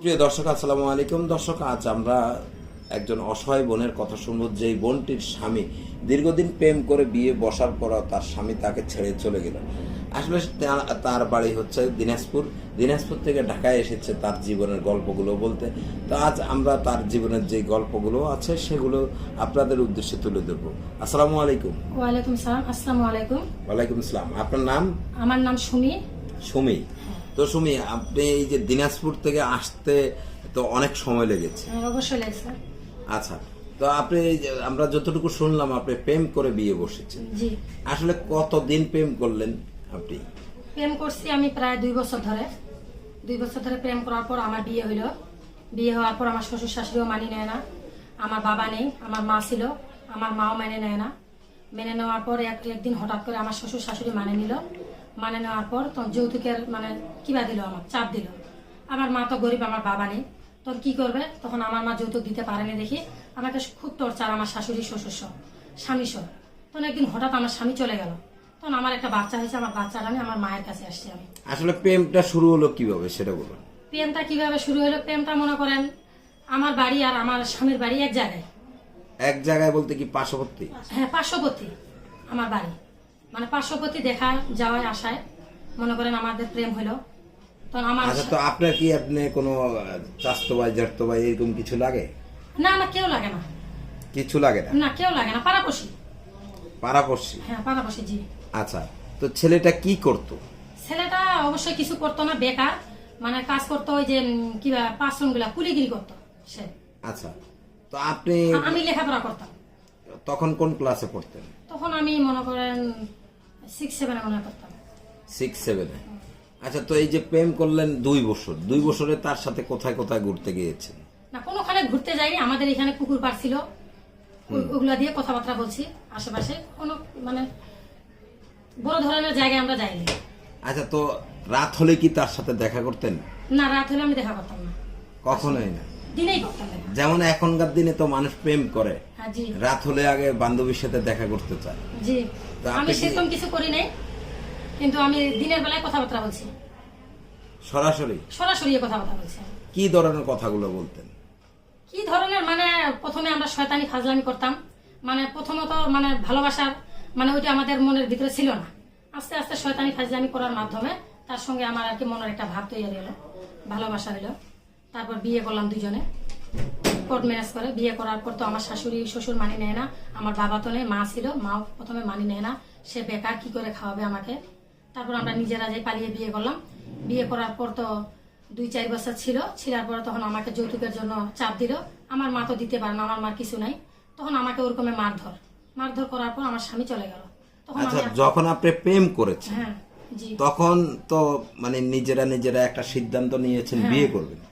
প্রিয় দর্শক আসসালামু আলাইকুম। দর্শক আজ আমরা একজন অসহায় বোনের কথা শুনব যেই বোনটির স্বামী দীর্ঘদিন প্রেম করে বিয়ে বসার পর তার স্বামী তাকে ছেড়ে চলে গেল। আসলে তার বাড়ি হচ্ছে দিনাজপুর। দিনাজপুর থেকে ঢাকায় এসেছে তার জীবনের গল্পগুলো বলতে। তো আজ আমরা তার জীবনের যে গল্পগুলো আছে সেগুলো আপনাদের উদ্দেশ্যে তুলে ধরবো। আসসালামু আলাইকুম। ওয়ালাইকুম সালাম আসসালামু আলাইকুম। ওয়ালাইকুম আসসালাম আপনার নাম? আমার নাম সুমি। সুমি। তো সুমি আপনি এই যে দিনাজপুর থেকে আসতে তো অনেক সময় লেগেছে। অবশ্যই লাগছে। আচ্ছা তো আপনি আমরা যতটুকু শুনলাম আপনি প্রেম করে বিয়ে বসেছেন। জি। আসলে কতদিন প্রেম করলেন আপনি? প্রেম করছি আমি প্রায় দুই বছর ধরে। দুই বছর ধরে প্রেম করার পর আমার বিয়ে হইল। বিয়ে হওয়ার পর আমার শ্বশুর শাশুড়িও মানি নেয় না। আমার বাবা নেই আমার মা ছিল আমার মাও মেনে নেয় না। মেনে নেওয়ার পর এক একদিন হঠাৎ করে আমার শ্বশুর শাশুড়ি মানে নিল। মানে নেওয়ার পর তখন যৌতুকের মানে কিবা দিল আমার চাপ দিল। আমার মা তো গরিব আমার বাবা নেই। তখন কি করবে? তখন আমার মা যৌতুক দিতে পারেনি দেখি। আমাকে খুব টর্চার আমার শাশুড়ি শ্বশুর সহ স্বামী সহ তখন একদিন হঠাৎ আমার স্বামী চলে গেল। তখন আমার একটা বাচ্চা হয়েছে আমার বাচ্চাটা আমি আমার মায়ের কাছে আসছি আমি। আসলে প্রেমটা শুরু হলো কীভাবে সেটা বলুন। প্রেমটা কীভাবে শুরু হলো প্রেমটা মনে করেন আমার বাড়ি আর আমার স্বামীর বাড়ি এক জায়গায়। এক জায়গায় বলতে কি পার্শ্ববর্তী? হ্যাঁ পার্শ্ববর্তী আমার বাড়ি। মানে পার্শ্ববর্তী দেখা যাওয়ায় আসায় মনে করেন আমাদের প্রেম হলো। তখন আমার আচ্ছা তো আপনার কি আপনি কোনো চাস্তো ভাই ভাই এরকম কিছু লাগে? না আমার কেউ লাগে না। কিছু লাগে না? না কেউ লাগে না পাড়াপড়শি। পাড়াপড়শি? হ্যাঁ পাড়াপড়শি জি। আচ্ছা তো ছেলেটা কি করতো? ছেলেটা অবশ্যই কিছু করতো না বেকার। মানে কাজ করতো ওই যে কিবা পাঁচজনগুলা কুলিগিরি করতো সে। আচ্ছা তো আপনি আমি লেখাপড়া করতাম। তখন কোন ক্লাসে পড়তেন? তখন আমি মনে করেন সিক্স সেভেনে মনে করতাম। সিক্স সেভেনে আচ্ছা তো এই যে প্রেম করলেন দুই বছর দুই বছরে তার সাথে কোথায় কোথায় ঘুরতে গিয়েছেন? না কোনোখানে ঘুরতে যাইনি আমাদের এখানে কুকুর পার ছিল। ওগুলা দিয়ে কথাবার্তা বলছি আশেপাশে। কোনো মানে বড় ধরনের জায়গায় আমরা যাইনি। আচ্ছা তো রাত হলে কি তার সাথে দেখা করতেন? না রাত হলে আমি দেখা করতাম না। কখনোই না। দিনেই করতাম দেখা। যেমন এখনকার দিনে তো মানুষ প্রেম করে। হ্যাঁ জি। রাত হলে আগে বান্ধবীর সাথে দেখা করতে চায়। জি। আমি সেরকম কিছু করি নাই কিন্তু আমি দিনের বেলায় কথাবার্তা বলছি। সরাসরি? সরাসরি কথাবার্তা বলছি কি ধরনের কথাগুলো বলতেন? কি ধরনের মানে প্রথমে আমরা শয়তানি ফাজলামি করতাম মানে প্রথমত মানে ভালোবাসার মানে ওইটা আমাদের মনের ভিতরে ছিল না। আস্তে আস্তে শয়তানি ফাজলামি করার মাধ্যমে তার সঙ্গে আমার আর কি মনের একটা ভাব তৈরি হলো ভালোবাসা হলো। তারপর বিয়ে করলাম দুজনে। কোর্ট ম্যারেজ করে বিয়ে করার পর তো আমার শাশুড়ি শ্বশুর মানি নেয় না। আমার বাবা তো নেই মা ছিল মাও প্রথমে মানি নেয় না। সে বেকার কি করে খাওয়াবে আমাকে? তারপর আমরা নিজেরা যাই পালিয়ে বিয়ে করলাম। বিয়ে করার পর তো দুই চার বছর ছিল। ছিলার পরে তখন আমাকে যৌতুকের জন্য চাপ দিল। আমার মা তো দিতে পারে না আমার মার কিছু নাই। তখন আমাকে ওরকমে মারধর। মারধর করার পর আমার স্বামী চলে গেল। তখন আচ্ছা যখন আপনি প্রেম করেছেন হ্যাঁ তখন তো মানে নিজেরা নিজেরা একটা সিদ্ধান্ত নিয়েছেন বিয়ে করবেন। হ্যাঁ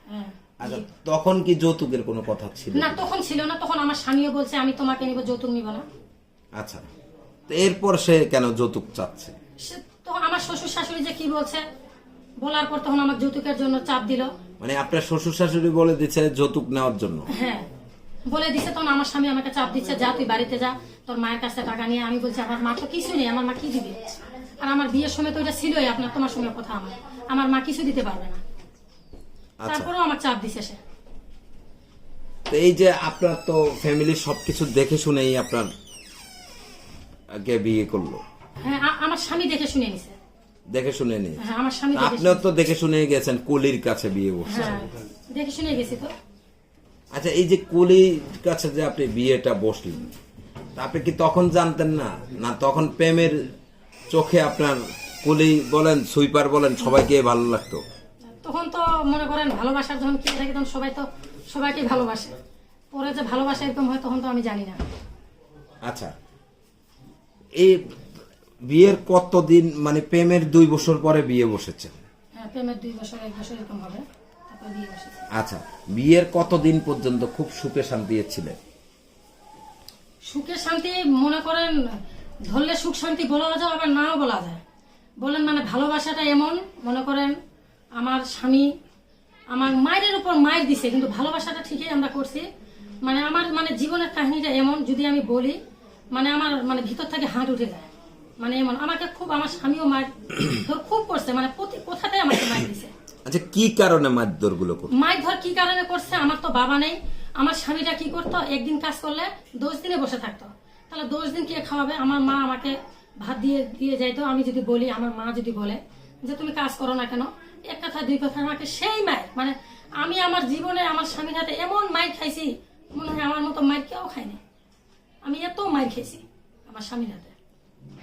আচ্ছা তখন কি যৌতুকের কোনো কথা ছিল? না তখন ছিল না তখন আমার স্বামীও বলছে আমি তোমাকে নিব যৌতুক নিব না। আচ্ছা তো এরপর সে কেন যৌতুক চাচ্ছে? সে তখন আমার শ্বশুর শাশুড়ি যে কি বলছে বলার পর তখন আমার যৌতুকের জন্য চাপ দিল। মানে আপনার শ্বশুর শাশুড়ি বলে দিচ্ছে যৌতুক নেওয়ার জন্য? হ্যাঁ বলে দিছে তখন আমার স্বামী আমাকে চাপ দিচ্ছে যা তুই বাড়িতে যা তোর মায়ের কাছে টাকা নিয়ে। আমি বলছি আমার মা তো কিছু নেই আমার মা কি দিবে? আর আমার বিয়ের সময় তো ওইটা ছিলই আপনার তোমার সঙ্গে কথা আমার। আমার মা কিছু দিতে পারবে না। তারপরেও আমার চাপ দিছে সে। তো এই যে আপনার তো ফ্যামিলির সবকিছু দেখে শুনেই আপনার কে বিয়ে করল। হ্যাঁ আমার স্বামী দেখে শুনে নিছে। দেখে শুনে নিয়ে। হ্যাঁ আমার স্বামী আপনিও তো দেখে শুনে গেছেন কুলির কাছে বিয়ে করছেন হ্যাঁ দেখে শুনে গেছি তো। আচ্ছা এই যে কুলির কাছে যে আপনি বিয়েটা বসলেন আপনি কি তখন জানতেন না? না তখন প্রেমের চোখে আপনার কুলি বলেন সুইপার বলেন সবাইকে ভালো লাগতো? মনে করেন ভালোবাসার যখন কি থাকে তখন সবাই তো সবাইকে ভালোবাসে। পরে যে ভালোবাসা এরকম হয় তখন তো আমি জানি না। আচ্ছা। এই বিয়ের কতদিন মানে প্রেমের দুই বছর পরে বিয়ে বসেছেন? হ্যাঁ প্রেমের দুই বছর এক বছর এরকম হবে। তারপরে বিয়ে বসেছে। আচ্ছা বিয়ের কতদিন পর্যন্ত খুব সুখে শান্তি ছিলেন? সুখের শান্তি মনে করেন ধরলে সুখ শান্তি বলা যায় আবার নাও বলা যায়। বলেন মানে ভালোবাসাটা এমন মনে করেন আমার স্বামী আমার মায়ের উপর মায়ের দিছে কিন্তু ভালোবাসাটা ঠিকই আমরা করছি। মানে আমার মানে জীবনের কাহিনীটা এমন যদি আমি বলি মানে আমার মানে ভিতর থেকে হাট উঠে যায়। মানে এমন আমাকে খুব আমার স্বামীও মায়ের ধর খুব করছে মানে প্রতি কোথাতে আমাকে মায়ের দিছে। আচ্ছা কি কারণে মারধরগুলো করতো মাই ধর কি কারণে করছে আমার তো বাবা নেই। আমার স্বামীটা কি করতো একদিন কাজ করলে দশ দিনে বসে থাকতো। তাহলে দশ দিন কে খাওয়াবে? আমার মা আমাকে ভাত দিয়ে দিয়ে যাইতো। আমি যদি বলি আমার মা যদি বলে যে তুমি কাজ করো না কেন? এক কথা দুই কথা আমাকে সেই মায়ের মানে আমি আমার জীবনে আমার স্বামীর হাতে এমন মাইর খাইছি মনে হয় আমার মতো মাইর কেউ খায়নি। আমি এত মাইর খেয়েছি আমার স্বামীর হাতে।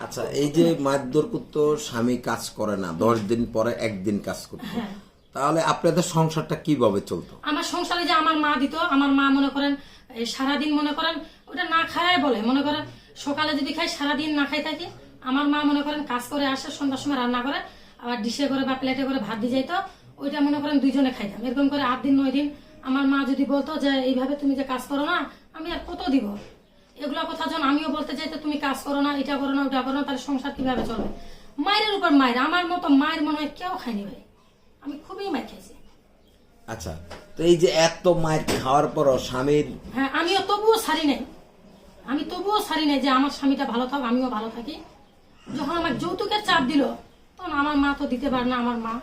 আচ্ছা এই যে মারধর করতো স্বামী কাজ করে না দশ দিন পরে একদিন কাজ করতো হ্যাঁ। তাহলে আপনাদের সংসারটা কীভাবে চলতো? আমার সংসারে যে আমার মা দিত আমার মা মনে করেন সারাদিন মনে করেন ওটা না খায় বলে মনে করেন সকালে যদি খাই সারাদিন না খাই থাকি আমার মা মনে করেন কাজ করে আসে সন্ধ্যার সময় রান্না করে আবার ডিশে করে বা প্লেটে করে ভাত দিয়ে যাইতো ওইটা মনে করেন দুইজনে খাইতাম। এরকম করে আট দিন নয় দিন আমার মা যদি বলতো যে এইভাবে তুমি যে কাজ করো না আমি আর কত দিব? এগুলো কথা যখন আমিও বলতে চাই তো তুমি কাজ করো না এটা করো না ওটা করো না তাহলে সংসার কীভাবে চলবে? মায়ের উপর মায়ের আমার মতো মায়ের মনে হয় কেউ খায়নি ভাই। আমি খুবই মায়ের খাইছি। আচ্ছা তো এই যে এত মায়ের খাওয়ার পরও স্বামীর হ্যাঁ আমিও তবুও সারি নাই। আমি তবুও সারি নাই যে আমার স্বামীটা ভালো থাক আমিও ভালো থাকি। যখন আমার যৌতুকের চাপ দিল তখন আমার মা তো দিতে পারে না আমার মা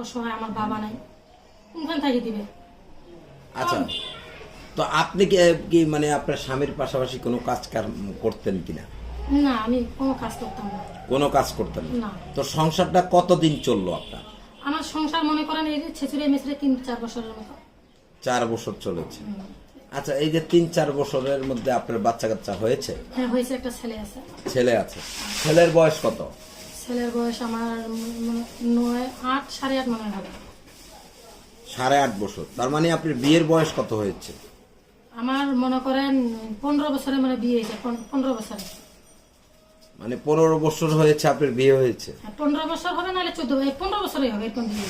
অসহায় আমার বাবা নাই। কোনখান থেকে দিবে? আচ্ছা তো আপনি কি মানে আপনার স্বামীর পাশাপাশি কোনো কাজ করতেন কিনা? না আমি কোনো কাজ করতাম না। কোনো কাজ করতেন না? তো সংসারটা কতদিন চলল আপনার? আমার সংসার মনে করেন এই যে ছেচুরে মেচড়ে তিন চার বছরের মতো। চার বছর চলেছে। আচ্ছা এই যে তিন চার বছরের মধ্যে আপনার বাচ্চা কাচ্চা হয়েছে? হ্যাঁ হয়েছে একটা ছেলে আছে। ছেলে আছে। ছেলের বয়স কত? ছেলের বয়স আমার নয় আট সাড়ে আট মনে হবে। সাড়ে আট বছর। তার মানে আপনার বিয়ের বয়স কত হয়েছে? আমার মনে করেন পনেরো বছরে মানে বিয়ে হয়েছে পনেরো বছরে। মানে পনেরো বছর হয়েছে আপনার বিয়ে হয়েছে। হ্যাঁ, পনেরো বছর হবে নাহলে চোদ্দ পনেরো বছরই হবে এরকম বিয়ে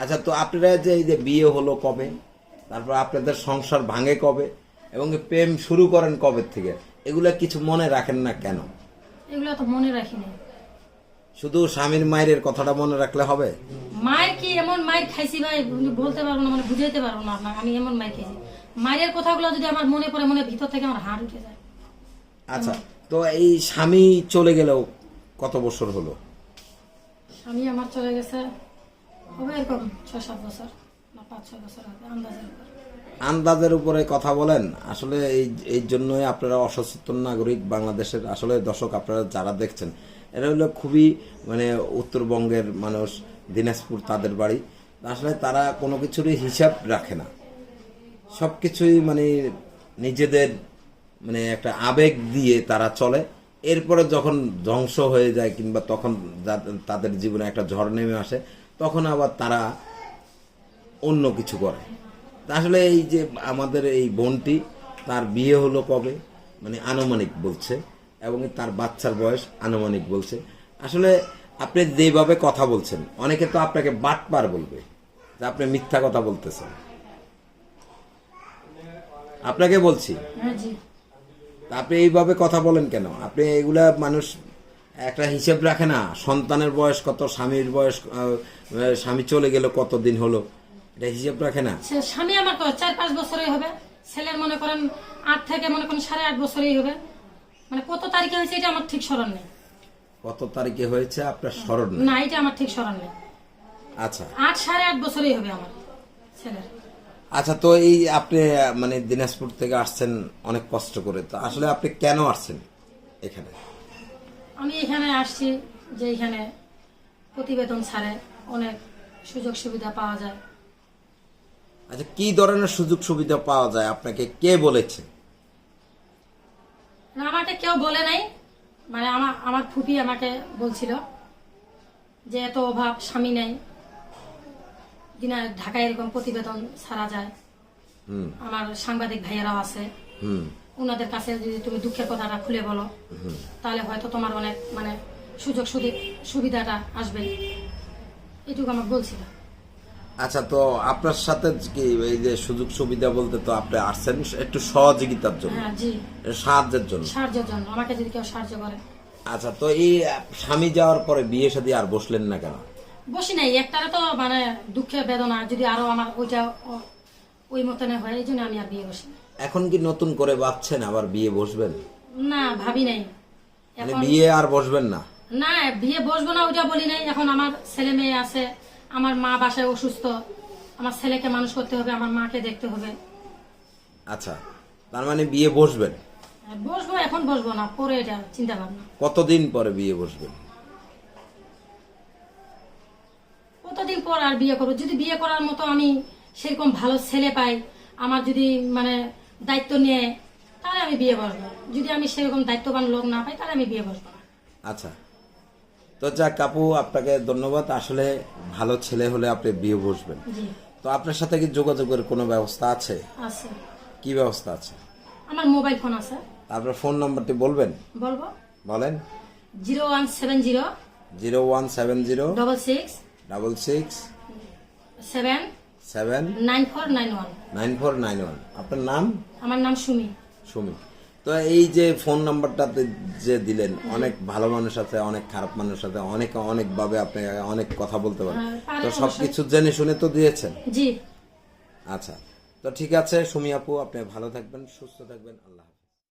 আচ্ছা তো আপনারা যে এই যে বিয়ে হলো কবে? তারপর আপনাদের সংসার ভাঙে কবে? এবং প্রেম শুরু করেন কবে থেকে? এগুলা কিছু মনে রাখেন না কেন? এগুলো তো মনে রাখিনি শুধু স্বামীর মায়ের কথাটা মনে রাখলে হবে? মায়ের কি এমন মায়ের খাইছি ভাই? বলতে পারব না মানে বুঝাইতে পারব না আপনাকে আমি এমন মায়ের খাইছি। মায়ের কথাগুলো যদি আমার মনে পড়ে মনে ভিতর থেকে আমার হাড় উঠে যায়। আচ্ছা তো এই স্বামী চলে গেলেও কত বছর হলো? স্বামী আমার চলে গেছে হবে এরকম ছয় সাত বছর না পাঁচ ছয় বছর হবে আন্দাজের উপর আন্দাজের উপরে কথা বলেন। আসলে এই এই জন্যই আপনারা অসচেতন নাগরিক বাংলাদেশের আসলে দর্শক আপনারা যারা দেখছেন এটা হলো খুবই মানে উত্তরবঙ্গের মানুষ, দিনাজপুর তাদের বাড়ি। আসলে তারা কোনো কিছুরই হিসাব রাখে না। সব কিছুই মানে নিজেদের মানে একটা আবেগ দিয়ে তারা চলে। এরপরে যখন ধ্বংস হয়ে যায় কিংবা তখন তাদের জীবনে একটা ঝড় নেমে আসে, তখন আবার তারা অন্য কিছু করে। আসলে এই যে আমাদের এই বোনটি তার বিয়ে হলো কবে? মানে আনুমানিক বলছে এবং তার বাচ্চার বয়স আনুমানিক বলছে। আসলে আপনি যেভাবে কথা বলছেন অনেকে তো আপনাকে বাটপার বলবে যে আপনি মিথ্যা কথা বলতেছেন। আপনাকে বলছি? হ্যাঁ আপনি এইভাবে কথা বলেন কেন? আপনি এগুলা মানুষ একটা হিসেব রাখে না সন্তানের বয়স কত স্বামীর বয়স স্বামী চলে গেল কতদিন হলো। এটা হিসেব রাখে না। স্বামী আমার তো চার পাঁচ বছরই হবে। ছেলের মনে করেন আট থেকে মনে করেন সাড়ে আট বছরই হবে। মানে কত তারিখে হয়েছে এটা আমার ঠিক স্মরণ নেই। কত তারিখে হয়েছে আপনার স্মরণ নেই। না এটা আমার ঠিক স্মরণ নেই। আচ্ছা। আট সাড়ে আট বছরই হবে আমার ছেলের। আচ্ছা তো এই আপনি মানে দিনাজপুর থেকে আসছেন অনেক কষ্ট করে। তো আসলে আপনি কেন আসছেন এখানে? আমি এখানে আসছি যে এখানে প্রতিবেদন ছাড়ে অনেক সুযোগ সুবিধা পাওয়া যায়। আচ্ছা কি ধরনের সুযোগ সুবিধা পাওয়া যায়? আপনাকে কে বলেছে? না, আমাকে কেউ বলে নাই। মানে আমার আমার ফুপি আমাকে বলছিল যে এত অভাব স্বামী নেই। দিনা ঢাকায় এরকম প্রতিবেদন ছাড়া যায়। আমার সাংবাদিক ভাইয়েরাও আছে। ওনাদের কাছে যদি তুমি দুঃখের কথাটা খুলে বলো তাহলে হয়তো তোমার অনেক মানে সুযোগ সুবিধাটা আসবে। এটুকু আমার বলছিল। আচ্ছা তো আপনার সাথে কি এই যে সুযোগ সুবিধা বলতে তো আপনি আসছেন একটু সহযোগিতার জন্য হ্যাঁ জি। সাহায্যের জন্য? সাহায্যের জন্য আমাকে যদি কেউ সাহায্য করে। আচ্ছা তো এই স্বামী যাওয়ার পরে বিয়ে শাদী আর বসলেন না কেন? বসি নাই একটারে তো মানে দুঃখের বেদনা যদি আরও আমার ওইটা ওই মতনে হয় এই জন্য আমি আর বিয়ে বসি এখন কি নতুন করে বাঁচছেন আবার বিয়ে বসবেন? না ভাবি নাই। মানে বিয়ে আর বসবেন না? না বিয়ে বসবো না ওইটা বলি নাই। এখন আমার ছেলে মেয়ে আছে আমার মা বাসায় অসুস্থ আমার ছেলেকে মানুষ করতে হবে আমার মাকে দেখতে হবে। আচ্ছা তার মানে বিয়ে বসবেন? বসবো এখন বসবো না পরে এটা চিন্তা ভাবনা। কতদিন পরে বিয়ে বসবেন? কতদিন পর আর বিয়ে করব? যদি বিয়ে করার মতো আমি সেরকম ভালো ছেলে পাই আমার যদি মানে দায়িত্ব নিয়ে তাহলে আমি বিয়ে বসবো। যদি আমি সেরকম দায়িত্ববান লোক না পাই তাহলে আমি বিয়ে বসবো না। আচ্ছা তো যাক কাপু আপনাকে ধন্যবাদ। আসলে ভালো ছেলে হলে আপনি বিয়ে বসবেন। তো আপনার সাথে কি যোগাযোগের কোনো ব্যবস্থা আছে? আছে। কি ব্যবস্থা আছে? আমার মোবাইল ফোন আছে। আপনার ফোন নাম্বারটি বলবেন? বলব? বলেন। Zero one seven zero zero one seven zero double six double six seven seven nine four nine one. Nine four nine one. আপনার নাম? আমার নাম সুমি। সুমি। তো এই যে ফোন নাম্বারটাতে যে দিলেন অনেক ভালো মানুষ আছে অনেক খারাপ মানুষ আছে অনেক অনেক ভাবে আপনি অনেক কথা বলতে পারেন। হ্যাঁ, তো। সবকিছু জেনে শুনে তো দিয়েছেন? জি। আচ্ছা তো ঠিক আছে সুমি আপু আপনি ভালো থাকবেন সুস্থ থাকবেন আল্লাহ